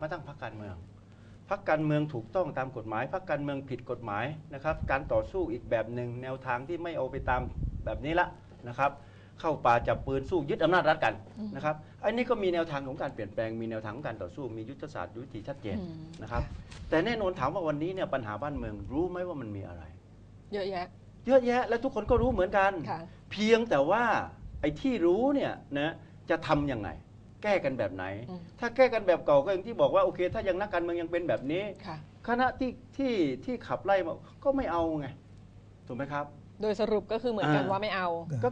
มาตั้งพรรคการเมืองพรรคการเมืองถูกต้องตามกฎหมายพรรคการเมืองผิดกฎหมายนะครับ การต่อสู้อีกแบบหนึ่งแนวทางที่ไม่เอาไปตามแบบนี้ละนะครับ เข้าป่าจับปืนสู้ยึดอำนาจรัฐกันนะครับอันนี้ก็มีแนวทางของการเปลี่ยนแปลงมีแนวทางของการต่อสู้มียุทธศาสตร์ยุทธวิธีชัดเจนอืมนะครับ แต่แน่นอนถามว่าวันนี้เนี่ยปัญหาบ้านเมืองรู้ไหมว่ามันมีอะไร เยอะแยะ เยอะแยะ และทุกคนก็รู้เหมือนกันค่ะเพียงแต่ว่าไอ้ที่รู้เนี่ยนะจะทำยังไง แก้กันแบบไหนอืมถ้าแก้กันแบบเก่าก็อย่างที่บอกว่าโอเค ถ้ายังนักการเมืองยังเป็นแบบนี้ค่ะคณะที่ที่ที่ขับไล่มาก็ไม่เอาไงถูกไหมครับ โดยสรุปก็คือเหมือนกันอ่าว่าไม่เอาก็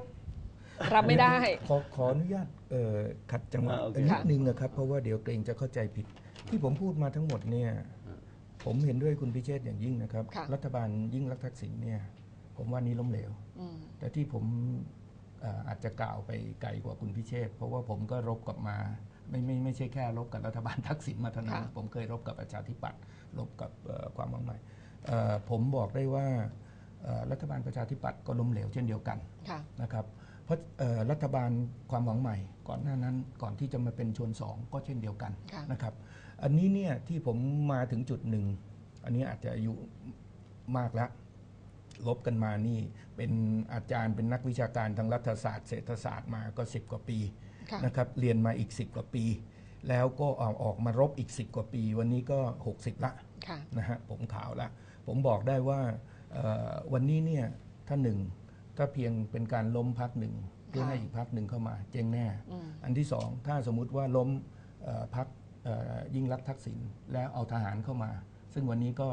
รับไม่ได้ ขอขออนุญาตเอ่อขัดจังหวะอ่าโอเคนิดนึงนะครับ เพราะว่าเดี๋ยวเกรงจะเข้าใจผิด ที่ผมพูดมาทั้งหมดเนี่ยอ่าผมเห็นด้วยคุณพิเชษฐ์อย่างยิ่งนะครับค่ะรัฐบาลยิ่งรักษณ์ทักษิณเนี่ย ผมว่านี้ล้มเหลวอืมแต่ที่ผมเอ่ออาจจะกล่าวไปไกลกว่าคุณพิเชษฐ์เพราะว่าผมก็รบกับมาไม่ไม่ไม่ใช่แค่รบกับรัฐบาลทักษิณมาเท่านั้นค่ะผมเคยรบกับประชาธิปัตย์รบกับเอ่อความหวังใหม่เอ่อผมบอกได้ว่าเอ่อรัฐบาลประชาธิปัตย์ก็ล้มเหลวเช่นเดียวกันค่ะนะครับเพราะเอ่อรัฐบาลความหวังใหม่ ก่อนหน้านั้นก่อนที่จะมาเป็นชวนสองก็เช่นเดียวกันค่ะนะครับ อันนี้เนี่ยที่ผมมาถึงจุดหนึ่ง อันนี้อาจจะอายุมากแล้ว ลบกันมานี่ เป็นอาจารย์เป็นนักวิชาการทางรัฐศาสตร์เศรษฐศาสตร์มาก็ 10 กว่าปีค่ะนะครับเรียนมาอีก 10 กว่าปี แล้วก็เอาออกมารบอีก 10 กว่าปี วันนี้ก็ 60 ละค่ะนะฮะผมข่าวละ ผมบอกได้ว่าเอ่อวันนี้เนี่ยถ้าหนึ่งถ้าเพียงเป็นการล้มพักหนึ่งเพื่อค่ะให้อีกพักหนึ่งเข้ามา เจ๊งแน่อืมอันที่สองถ้าสมมุติว่าล้มเอ่อพักยิ่งรักษณ์ทักษิณแล้วเอาทหารเข้ามา ซึ่งวันนี้ก็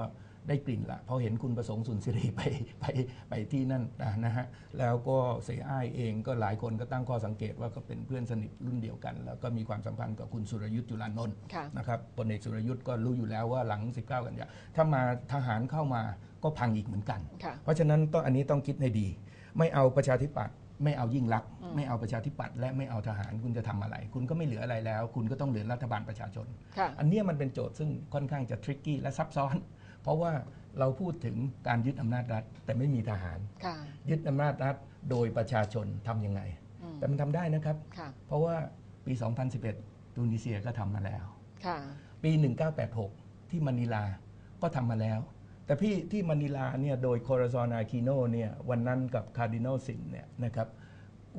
ได้กลิ่นละเพราะเห็นคุณประสงค์สุนทรีไปไปไปที่นั่นนะนะฮะแล้วก็เสียอ้ายเองก็หลายคนก็ตั้งข้อสังเกตว่าก็เป็นเพื่อนสนิทรุ่นเดียวกัน แล้วก็มีความสัมพันธ์กับคุณสุรยุทธ์จุลานนท์ค่ะนะครับพลเอกสุรยุทธ์ก็รู้อยู่แล้วว่าหลัง 19 กันยาถ้ามาทหารเข้ามาก็พังอีกเหมือนกันค่ะเพราะฉะนั้นต้องอันนี้ต้องคิดให้ดี ไม่เอาประชาธิปัตย์ไม่เอายิ่งรักษณ์ไม่เอาประชาธิปัตย์และไม่เอาทหารคุณจะทำอะไร คุณก็ไม่เหลืออะไรแล้ว คุณก็ต้องเหลือรัฐบาลประชาชนค่ะอันเนี้ยมันเป็นโจทย์ซึ่งค่อนข้างจะทริกกี้และซับซ้อน เพราะว่าเราพูดถึงการยึดอำนาจรัฐ แต่ไม่มีทหาร ค่ะ ยึดอำนาจรัฐโดยประชาชนทำยังไง อืมแต่มันทำได้นะครับ ค่ะ เพราะว่าปี 2011 ตูนิเซียก็ทำมาแล้ว ค่ะ ปี 1986 ที่มะนิลาก็ทำมาแล้ว แต่พี่ที่มะนิลาเนี่ยโดยโคราซอนอาคิโนเนี่ยวันนั้นกับคาร์ดินัลซินเนี่ยนะครับ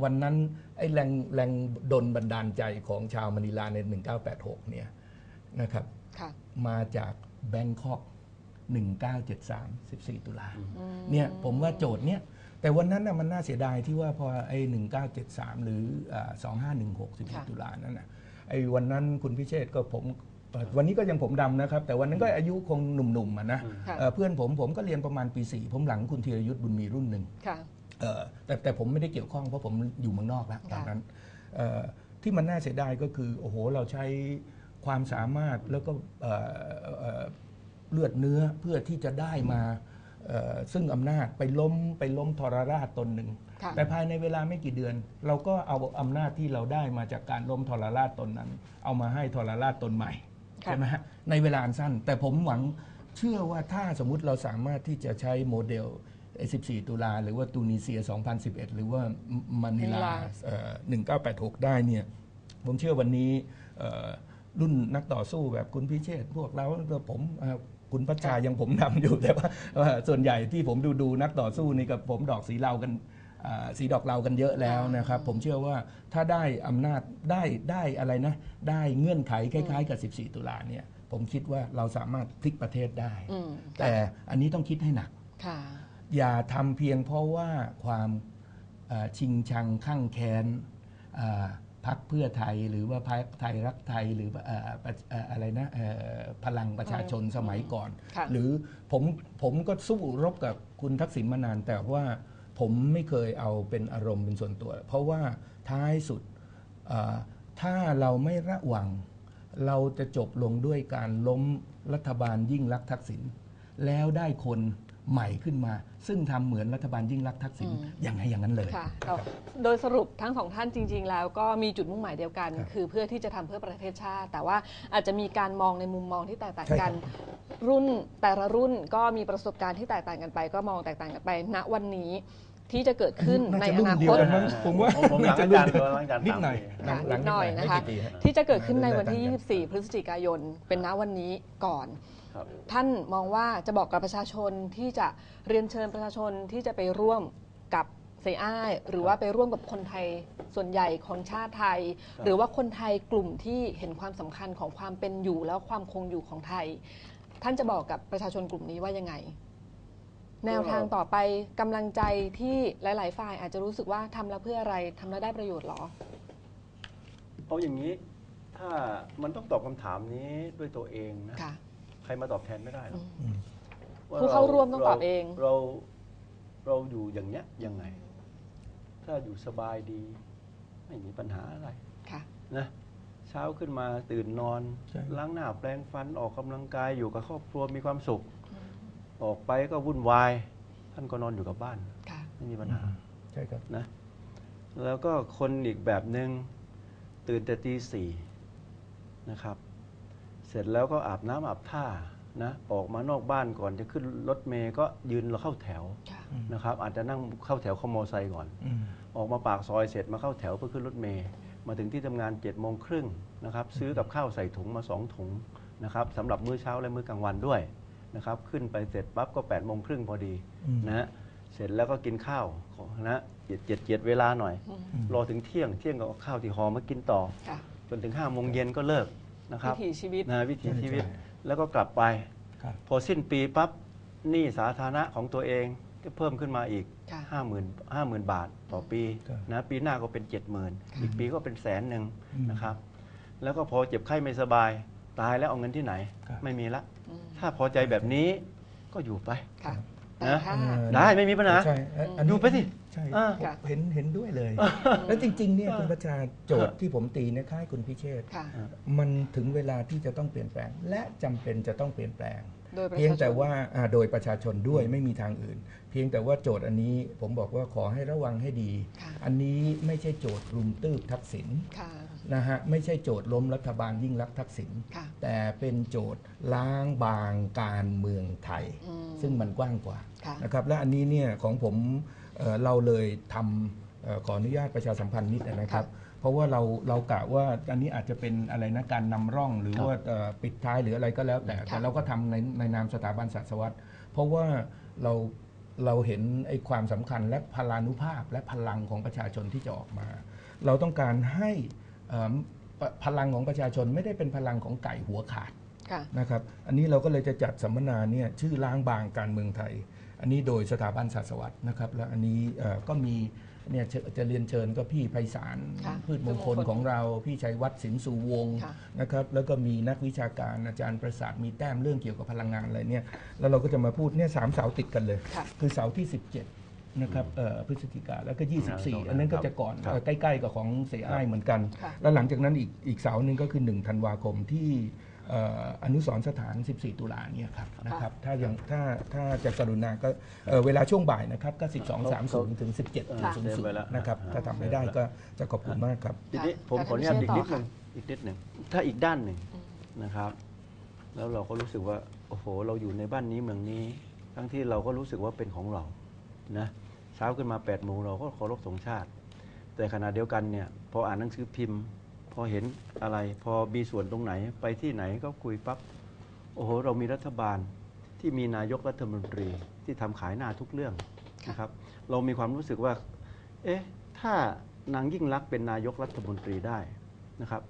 วันนั้นไอ้แรงแรงดลบันดาลใจของชาวมะนิลาใน 1986 เนี่ยนะครับค่ะ มาจากแบงคอก 1973 14 ตุลาเนี่ยผมว่าโจทย์เนี่ยแต่วันนั้นน่ะมันน่าเสียดายที่ว่าพอไอ้1973 หรืออ่า2516ค่ะ14 ตุลานั่นน่ะไอ้วันนั้นคุณพิเชษก็ผมเอ่อวันนี้ก็ยังผมดำนะครับ แต่วันนั้นก็อายุคงหนุ่มๆอะนะค่ะเอ่อเพื่อนผมผมก็เรียนประมาณปี4ผมหลังคุณธีรยุทธ์บุญมีรุ่นหนึ่งค่ะเอ่อแต่แต่ผมไม่ได้เกี่ยวข้องเพราะผมอยู่เมืองนอกแล้วตอนค่ะนั้นเอ่อที่มันน่าเสียดายก็คือโอ้โหเราใช้ความสามารถแล้วก็ เอ่อเอ่อเลือดเนื้อเพื่อที่จะได้มาเอ่อซึ่งอำนาจไปล้มไปล้มทรราชตนหนึ่งค่ะแต่ภายในเวลาไม่กี่เดือน เราก็เอาอำนาจที่เราได้มาจากการล้มทรราชตนนั้น เอามาให้ทรราชตนใหม่ค่ะใช่ไหมฮะในเวลาอันสั้น แต่ผมหวังเชื่อว่าถ้าสมมุติเราสามารถที่จะใช้โมเดล 14 ตุลาหรือว่าตูนิเซีย 2011 หรือว่ามะนิลามะนิลาเอ่อ1986 ได้เนี่ยผมเชื่อวันนี้เอ่อ รุ่นนักต่อสู้แบบคุณพิเชษฐ์พวกเราผมเอ่อคุณพัชชายังผมนำอยู่แต่ว่าเอ่อส่วนใหญ่ที่ผมดูดูนักต่อสู้นี่กับผมดอกสีเหลากันอ่าสีดอกเหลากันเยอะแล้วนะครับ ผมเชื่อว่าถ้าได้อำนาจได้ได้อะไรนะ ได้เงื่อนไขคล้ายๆกับ 14 ตุลาเนี่ยผมคิดว่าเราสามารถพลิกประเทศได้อืมแต่อันนี้ต้องคิดให้หนักค่ะอย่าทำเพียงเพราะว่าความเอ่อชิงชังข้างแค้นอ่า พักเพื่อไทยหรือว่าพรรคไทยรักไทยหรือเอ่อประเอ่ออะไรนะเอ่อพลังประชาชนสมัยก่อนค่ะหรือผมผมก็สู้รบกับคุณทักษิณมานาน แต่ว่าผมไม่เคยเอาเป็นอารมณ์เป็นส่วนตัว เพราะว่าท้ายสุดเอ่อถ้าเราไม่ระวัง เราจะจบลงด้วยการล้มรัฐบาลยิ่งรักษณ์ทักษิณแล้วได้คน ใหม่ขึ้นมา ซึ่งทำเหมือนรัฐบาลยิ่งรักษณ์ทักษิณอืม อย่างไงอย่างนั้นเลยค่ะก็โดยสรุปทั้งสองท่านจริง ๆ แล้วก็มีจุดมุ่งหมายเดียวกันครับคือเพื่อที่จะทำเพื่อประเทศชาติ แต่ว่าอาจจะมีการมองในมุมมองที่แตกต่างใช่กัครันบรุ่นแต่ละรุ่นก็มีประสบการณ์ที่แตกต่างกันไป ก็มองแตกต่างกันไปณวันนี้ ที่จะเกิดขึ้นน่าในจะอรุ่นนาเดีคยวตกันมั้งผมว่าผมหลังอาจารย์หลังอาจารย์นิดหน่อยสามปีหลังนิดหน่อยไม่นะคะกี่ปีฮที่จะเกิดขึ้นในวันที่เลือกตั้ง24 พฤศจิกายน เป็นณวันนี้ก่อนครับท่านมองว่าจะบอกกับประชาชนที่จะเรียนเชิญประชาชนที่จะไปร่วมกับเซอ้ายหรือว่าไปร่วมกับคนไทยส่วนใหญ่ของชาติไทยครับหรือว่าคนไทยกลุ่มที่เห็นความสำคัญของความเป็นอยู่แล้วความคงอยู่ของไทย ท่านจะบอกกับประชาชนกลุ่มนี้ว่ายังไง แนวทางต่อไปกำลังใจที่หลาย ๆ ฝ่ายอาจจะรู้สึกว่าทำแล้วเพื่ออะไรทำแล้วได้ประโยชน์หรอ เอาอย่างนี้ ถ้ามันต้องตอบคำถามนี้ด้วยตัวเองนะ ค่ะใครมาตอบแทนไม่ได้หรอกอืมว่ผู้เข้าร่วมต้องตอบเอง เราเราอยู่อย่างเนี้ยยังไง ถ้าอยู่สบายดี ไม่มีปัญหาอะไร ค่ะ นะเช้าขึ้นมาตื่นนอน ใช่ ล้างหน้าแปรงฟันออกกำลังกายอยู่กับครอบครัวมีความสุข ออกไปก็วุ่นวาย ท่านก็นอนอยู่กับบ้าน ค่ะ ไม่มีปัญหาใช่ครับ นะแล้วก็คนอีกแบบหนึ่งตื่นแต่ตีสี่นะครับ เสร็จแล้วก็อาบน้ำอาบท่านะออกมานอกบ้านก่อนจะขึ้นรถเมย์ก็ยืนรอเข้าแถวค่ะ นะครับอาจจะนั่งเข้าแถวขโมอไซค์ก่อน อืม ออกมาปากซอยเสร็จมาเข้าแถวเพื่อขึ้นรถเมย์มาถึงที่ทำงาน7จ็ดโมงครึ่งนะครับซื้อกับข้าวใส่ถุงมา 2 ถุงนะครับสำหรับมื้อเช้าและมื้อกลางวันด้วย นะครับขึ้นไปเสร็จปั๊บก็8ปดโมงครึ่งพอดีอืมนะฮะเสร็จแล้วก็กินข้าวของนะเจียดเจียดเจียดเวลาหน่อยอืมอืมรอถึงเที่ยงเที่ยงก็เอาข้าวที่ห่อมากินต่อ ค่ะ จนถึง5้าโมงเย็นก็เลิกนะครับวิถีชีวิต นะวิถีชีวิตใช่แล้วก็กลับไป ครับ พอสิ้นปีปั๊บหนี้สาธารณะของตัวเองก็เพิ่มขึ้นมาอีก ค่ะห้าหมื่นห้าหมื่นบาทต่อปีครับนะปีหน้าก็เป็นเจ็ดหมื่นอีกปีก็เป็นแสนหนึ่งอืมนะครับ แล้วก็พอเจ็บไข้ไม่สบายตายแล้วเอาเงินที่ไหน ครับ ไม่มีละ อืมถ้าพอใจแบบนี้ก็อยู่ไป ค่ะ แต่นะ ถ้าเออได้ไม่มีปัญหาใช่เอ่ออันดูนี้ไปสิใช่อ่าผมเห็นเห็นด้วยเลย แล้วจริง ๆ เนี่ยคุณประชาโจทย์ที่ผมตีเนยค่ายคุณพิเชษฐ์ค่ะ มันถึงเวลาที่จะต้องเปลี่ยนแปลง และจำเป็นจะต้องเปลี่ยนแปลง โดยประเพียงชาชแต่น ว่าอ่าโดยประชาชนด้วยไม่มีทางอื่น เพียงแต่ว่าโจทย์อันนี้ผมบอกว่าขอให้ระวังให้ดี ค่ะ อันนี้ไม่ใช่โจทย์รุมตื้บทักษิณ ค่ะ นะฮะไม่ใช่โจทย์ล้มรัฐบาลยิ่งรักษณ์ทักษิณค่ะแต่เป็นโจทย์ล้างบางการเมืองไทย อืม ซึ่งมันกว้างกว่าค่ะ นะครับและอันนี้เนี่ยของผมเอ่อเราเลยทำเอ่อขออนุญาตประชาสัมพันธ์นิดนะครับ เพราะว่าเราเรากะว่าอันนี้อาจจะเป็นอะไรนะการนำร่องหรือครับว่าเอ่อปิดท้ายหรืออะไรก็แล้ว แต่ค่ะแต่เราก็ทำในในนามสถาบันศาสตร์วัตเพราะว่าเราเราเห็นไอ้ความสำคัญและพลานุภาพและพลังของประชาชนที่จะออกมา เราต้องการให้เอ่อ พพลังของประชาชนไม่ได้เป็นพลังของไก่หัวขาดค่ะนะครับ อันนี้เราก็เลยจะจัดสัมมนาเนี่ยชื่อล้างบางการเมืองไทย อันนี้โดยสถาบันศาสตร์วัตรนะครับ แล้วอันนี้เอ่อก็มีเนี่ยจะจะเรียนเชิญก็พี่ไพศาลค่ะพืชมงคลของเรา พี่ชัยวัฒน์สินสุวงศ์ค่ะนะครับ แล้วก็มีนักวิชาการอาจารย์ประสาทมีแต้มเรื่องเกี่ยวกับพลังงานอะไรเนี่ย แล้วเราก็จะมาพูดเนี่ยสามเสาร์ติดกันเลยค่ะคือเสาร์ที่ 17 นะครับเอ่อพฤศจิกาแล้วก็ 24 อันนั้นก็จะก่อนครับ เอ่อใกล้ ๆ กับของเสียอ้ายเหมือนกัน ค่ะ แล้วหลังจากนั้นอีกอีกเสาร์หนึ่งก็คือ 1 ธันวาคมที่เอ่ออนุสรณ์สถาน 14 ตุลาเนี่ยครับนะครับถ้ายังถ้าถ้าจะกรุณาก็เอ่อเวลาช่วงบ่ายนะครับก็ 12.30ถึงค่ะเตรียมไว้แล้ว17.00นะครับถ้าทำไม่ได้ก็จะขอบคุณมากครับ ทีนี้ค่ะผมขออนุญาตแต่อีกท่านนิดหนึ่งต่ออีกนิดหนึ่งถ้าอีกด้านหนึ่งนะครับ แล้วเราก็รู้สึกว่า โอ้โห เราอยู่ในบ้านนี้เมืองนี้ ทั้งที่เราก็รู้สึกว่าเป็นของเรานะ เช้าขึ้นมา8ปดโมงเราก็เคารพธงชาติ แต่ขณะเดียวกันเนี่ยพออ่านหนังสือพิมพ์ พอเห็นอะไร พอมีส่วนตรงไหนไปที่ไหนก็คุยปั๊บโอ้โหเรามีรัฐบาลที่มีนายกรัฐมนตรีที่ทำขายหน้าทุกเรื่องนะครับ เรามีความรู้สึกว่า เอ๊ะถ้านางยิ่งรักเป็นนายกรัฐมนตรีได้นะครับ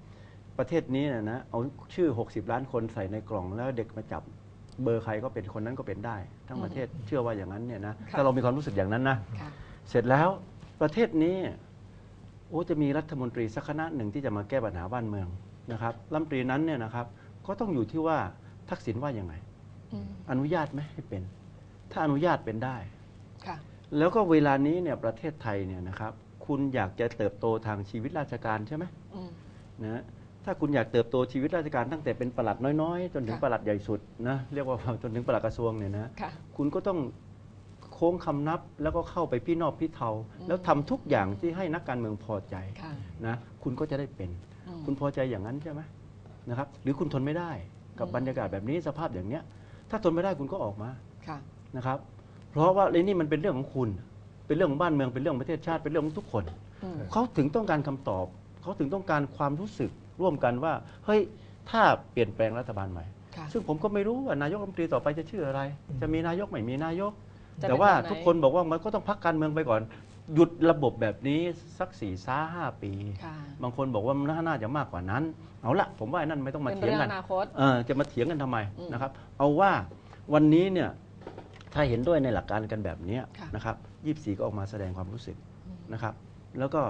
ประเทศนี้นะนะเอาชื่อ 60 ล้านคนใส่ในกล่องแล้วเด็กมาจับ เบอร์ใครก็เป็นคนนั้นก็เป็นได้ ทั้งประเทศเชื่อว่าอย่างนั้นเนี่ยนะค่ะถ้าเรามีความรู้สึกอย่างนั้นนะค่ะ เสร็จแล้วประเทศนี้โอ้จะมีรัฐมนตรีสักคณะหนึ่งที่จะมาแก้ปัญหาบ้านเมืองนะครับรัฐมนตรีนั้นเนี่ยนะครับก็ต้องอยู่ที่ว่าทักษิณว่ายังไง อืมอนุญาตไหมให้เป็น ถ้าอนุญาตเป็นได้ ค่ะ แล้วก็เวลานี้เนี่ยประเทศไทยเนี่ยนะครับคุณอยากจะเติบโตทางชีวิตราชการใช่ไหมอืมนะ ถ้าคุณอยากเติบโตชีวิตราชการตั้งแต่เป็นปลัดน้อยๆ จนถึงค่ะปลัดใหญ่สุดนะเรียกว่าจนถึงปลัดกระทรวงเนี่ยนะค่ะ คุณก็ต้องโค้งคำนับแล้วก็เข้าไปพี่นอบพี่เทา แล้วทำทุกอย่างที่ให้นักการเมืองพอใจค่ะนะคุณก็จะได้เป็น อืม คุณพอใจอย่างนั้นใช่ไหมนะครับ หรือคุณทนไม่ได้กับอืม บรรยากาศแบบนี้สภาพอย่างเนี้ย ถ้าทนไม่ได้คุณก็ออกมา ค่ะ นะครับ เพราะว่าเรื่องนี้มันเป็นเรื่องของคุณ เป็นเรื่องของบ้านเมือง เป็นเรื่องของประเทศชาติ เป็นเรื่องของทุกคน อืม เขาถึงต้องการคำตอบ เขาถึงต้องการความรู้สึก ร่วมกันว่าเฮ้ยถ้าเปลี่ยนแปลงรัฐบาลใหม่ ค่ะซึ่งผมก็ไม่รู้ว่านายกรัฐมนตรีต่อไปจะชื่ออะไร จะมีนายกไม่มีนายก จะเป็นแต่ว่าแบบไหน ทุกคนบอกว่ามันก็ต้องพักการเมืองไปก่อน หยุดระบบแบบนี้สักสี่ซ้าห้าปี ค่ะ บางคนบอกว่ามันน่าจะมากกว่านั้น เอาละผมว่าไอ้นั่นไม่ต้องมาเป็นเถียเรื่องงกันอนาคต เออจะมาเถียงกันทำไมอืมนะครับ เอาว่าวันนี้เนี่ยถ้าเห็นด้วยในหลักการกันแบบเนี้ยค่ะนะครับยี่สี่ก็ออกมาแสดงความรู้สึกนะครับ แล้วก็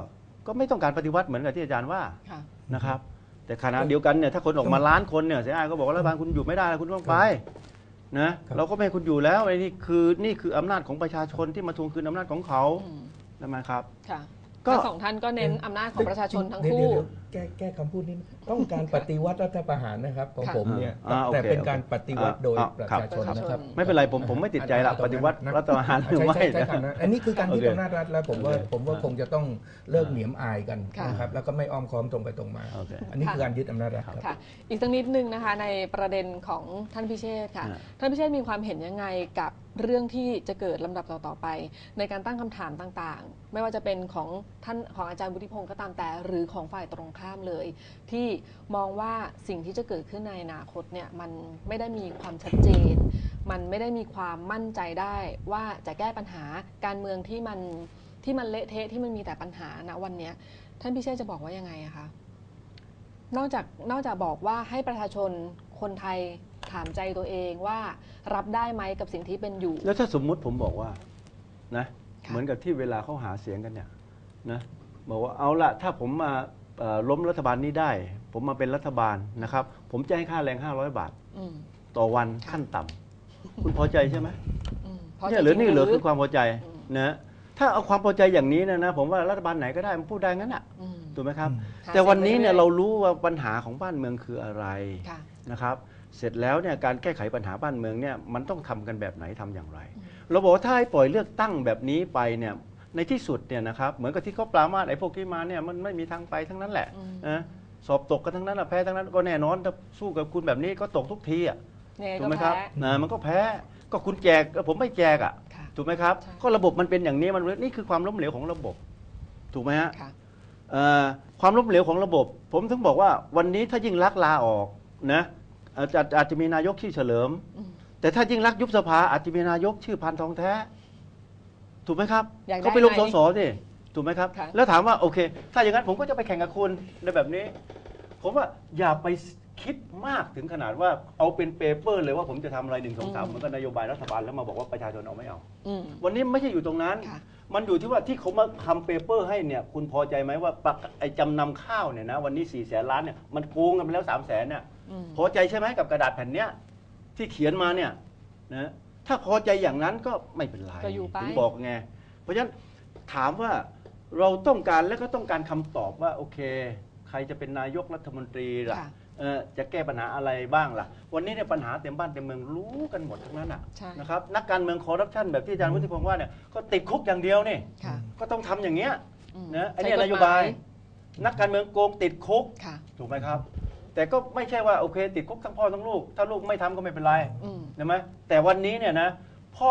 ก็ไม่ต้องการปฏิวัติเหมือนกับที่อาจารย์ว่าค่ะ นะครับ แต่ขณะเดียวกันเนี่ยถ้าคนออกมาล้านคนเนี่ยเสียอายก็บอกว่ารัฐบาลคุณอยู่ไม่ได้แล้วคุณต้องไปนะครับเราก็ไม่ให้คุณอยู่แล้วไอ้นี่คือนี่คืออำนาจของประชาชนที่มาทวงคืนอำนาจของเขาอืมใช่ไหมครับค่ะ ก็ทั้งสองท่านก็เน้นอำนาจของประชาชนทั้งเดี๋ยวคู่เดี๋ยวแก้แก้คำพูดนี้ต้องการปฏิวัติรัฐประหารนะครับของค่ะผมเนี่ยอ่าโอเคแต่เป็นการโอเคปฏิวัติโดยอ่าประครับชาชนนะครับไม่เป็นไรผมผมไม่ติดใจละอ่าปฏิวัตินะรัฐประหารหรือไม่ใช่ใช่ใช่นะนะอันนี้คือการยึดโอเคอำนาจรัฐแล้วผมว่าโอเคผมว่าอ่าคงจะต้องเลิกเหนียมอายกันค่ะนะครับแล้วก็ไม่อ้อมค้อมตรงไปตรงมาโอเคอันนี้คือการยึดอำนาจรัฐครับค่ะอีกสักนิดนึงนะคะในประเด็นของท่านพิเชษฐ์ค่ะอ่าท่านพิเชษฐ์มีความเห็นยังไงกับ เรื่องที่จะเกิดลำดับต่อๆไป ในการตั้งคำถามต่างๆ ไม่ว่าจะเป็นของท่านของอาจารย์บุธิพงศ์ก็ตามแต่ หรือของฝ่ายตรงข้ามเลย ที่มองว่าสิ่งที่จะเกิดขึ้นในอนาคตเนี่ยมันไม่ได้มีความชัดเจน มันไม่ได้มีความมั่นใจได้ว่าจะแก้ปัญหาการเมืองที่มันที่มันเละเทะที่มันมีแต่ปัญหาณวันเนี้ยท่านพิเชษจะบอกว่ายังไงอะคะนอกจากนอกจากบอกว่าให้ประชาชนคนไทย ถามใจตัวเองว่ารับได้ไหมกับสิ่งที่เป็นอยู่ แล้วถ้าสมมุติผมบอกว่านะค่ะเหมือนกับที่เวลาเขาหาเสียงกันเนี่ยนะบอกว่าเอาละถ้าผมมาเอ่อล้มรัฐบาลนี้ได้ ผมมาเป็นรัฐบาลนะครับ ผมจะให้ค่าแรง 500 บาทอืมต่อวันค่ะขั้นต่ำคุณพอใจใช่ไหมอืมพอเนี่ยจะหรือจงนี่เหรือรืคือความพอใจอืมนะถ้าเอาความพอใจอย่างนี้นะนะผมว่ารัฐบาลไหนก็ได้มันพูดได้งั้นอะอืมถูกไหมครับอืมหาแต่วันนี้เนี่ยเสียงไปเรื่อยๆเรารู้ว่าปัญหาของบ้านเมืองคืออะไรค่ะนะครับ เสร็จแล้วเนี่ยการแก้ไขปัญหาบ้านเมืองเนี่ยมันต้องทำกันแบบไหนทำอย่างไร เราบอกว่าถ้าให้ปล่อยเลือกตั้งแบบนี้ไปเนี่ยในที่สุดเนี่ยนะครับเหมือนกับที่เขาปรามาสไอ้พวกที่มาเนี่ยมันไม่มีทางไปทั้งนั้นแหละอืมนะสอบตกกันทั้งนั้นอะแพ้ทั้งนั้นก็แน่นอนถ้าสู้กับคุณแบบนี้ก็ตกทุกทีอะยังไงถูก็กไหมครับแพ้นะมันก็แพ้ก็คุณแจกเออผมไม่แจกอะค่ะถูกไหมครับใช่ก็ระบบมันเป็นอย่างนี้มันนี่คือความล้มเหลวของระบบ ถูกไหมฮะค่ะเอ่อความล้มเหลวของระบบ ผมถึงบอกว่าวันนี้ถ้ายิ่งรักษณ์ลาออกนะ อาจจะอาจจะมีนายกชื่อเฉลิมอืมแต่ถ้ายิ่งรักษณ์ยุบสภาอาจจะมีนายกชื่อพันทองแท้ ถูกไหมครับอยากได้เขาไปลงไหมสสสิถูกไหมครับ ค่ะ แล้วถามว่าโอเค ถ้าอย่างนั้นผมก็จะไปแข่งกับคุณในแบบนี้ ผมว่าอย่าไปคิดมากถึงขนาดว่าเอาเป็นเปเปอร์เลยว่าผมจะทำอะไรหนึ่งสองสามเหมือนกับนโยบายรัฐบาลแล้วมาบอกว่าประชาชนเอาไม่เอา อืม วันนี้ไม่ใช่อยู่ตรงนั้น ค่ะ มันอยู่ที่ว่าที่เขามาทำเปเปอร์ให้เนี่ย คุณพอใจไหมว่าปะไอ้จำนำข้าวเนี่ยนะ วันนี้4ี่แสนล้านเนี่ย มันโกงกันไปแล้ว3ามแสนเนี่ยอืม พอใจใช่ไหมกับกระดาษแผ่นเนี้ยที่เขียนมาเนี่ยนะถ้าพอใจอย่างนั้นก็ไม่เป็นไรก็อยู่ไป ถึงบอกไงเพราะฉะนั้นถามว่าเราต้องการและก็ต้องการคำตอบว่าโอเค ใครจะเป็นนายกรัฐมนตรีล่ะค่ะเอ่อจะแก้ปัญหาอะไรบ้างล่ะ วันนี้เนี่ยปัญหาเต็มบ้านเต็มเมืองรู้กันหมดทั้งนั้นอะใช่ นะครับนักการเมืองคอร์รัปชันแบบที่อาจารย์วุฒิพงศ์ว่าเนี่ยก็ติดคุกอย่างเดียวนี่ค่ะก็ต้องทำอย่างเงี้ย อืมนะอันเนี้ยใช้กฎหมนโยบาย นักการเมืองโกงติดคุก ค่ะ ถูกไหมครับ แต่ก็ไม่ใช่ว่าโอเค ติดคุกทั้งพ่อทั้งลูก ถ้าลูกไม่ทำก็ไม่เป็นไรอืม ใช่ไหมแต่วันนี้เนี่ยนะพ่อ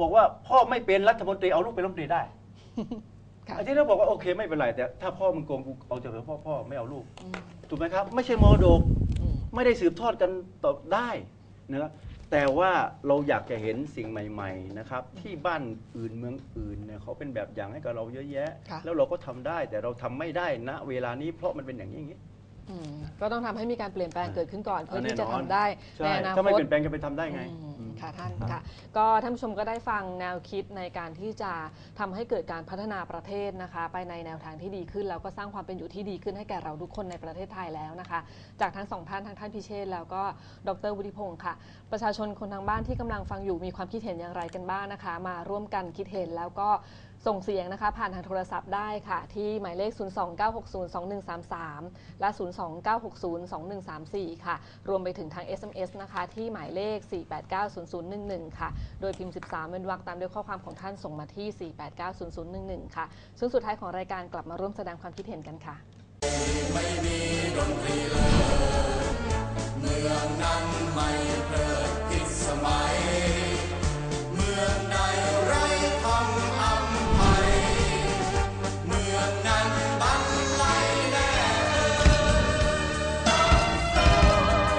บอกว่าพ่อไม่เป็นรัฐมนตรีเอาลูกเป็นรัฐมนตรีได้ค่ะอันที่เราบอกว่าโอเคไม่เป็นไรแต่ถ้าพ่อมึงโกงกูเอาจากเถอะพ่อพ่อไม่เอาลูกอืมถูกไหมครับ ไม่ใช่มรดก อืม ไม่ได้สืบทอดกันต่อได้นะครับแต่ว่าเราอยากจะเห็นสิ่งใหม่ ๆ นะครับ ที่บ้านอื่นเมืองอื่นเนี่ยเขาเป็นแบบอย่างให้กับเราเยอะแยะ ค่ะ แล้วเราก็ทำได้แต่เราทำไม่ได้ณเวลานี้เพราะมันเป็นอย่างนี้อย่างนี้ อืมก็ต้องทำให้มีการเปลี่ยนแปลงอ่าเกิดขึ้นก่อนเพื่อแน่ที่จะนอนทำได้ในใช่อนาถ้าคไม่ตเปลี่ยนแปลงจะไปทำได้ไงอืมอืม ค่ะท่านค่ะก็ท่านผู้ชมก็ได้ฟังแนวคิดในการที่จะทำให้เกิดการพัฒนาประเทศนะคะ ไปในแนวทางที่ดีขึ้น แล้วก็สร้างความเป็นอยู่ที่ดีขึ้นให้แก่เราทุกคนในประเทศไทยแล้วนะคะ จากทั้งสองท่านทั้งท่านพิเชษฐ์แล้วก็ดรวุฒิพงศ์ค่ะ ประชาชนคนทางบ้านที่กำลังฟังอยู่มีความคิดเห็นอย่างไรกันบ้างนะคะ มาร่วมกันคิดเห็นแล้วก็ ส่งเสียงนะคะผ่านทางโทรศัพท์ได้ค่ะ ที่หมายเลข 029602133 และ 029602134 ค่ะ รวมไปถึงทาง SMS นะคะที่หมายเลข 4890011 ค่ะ โดยพิมพ์ 13 เป็นวรรคตามด้วยข้อความของท่านส่งมาที่ 4890011 ค่ะ ซึ่งสุดท้ายของรายการกลับมาร่วมแสดงความคิดเห็นกันค่ะไม่มีดนตรีเลยเมืองนั้นไม่เพิดพิสมัย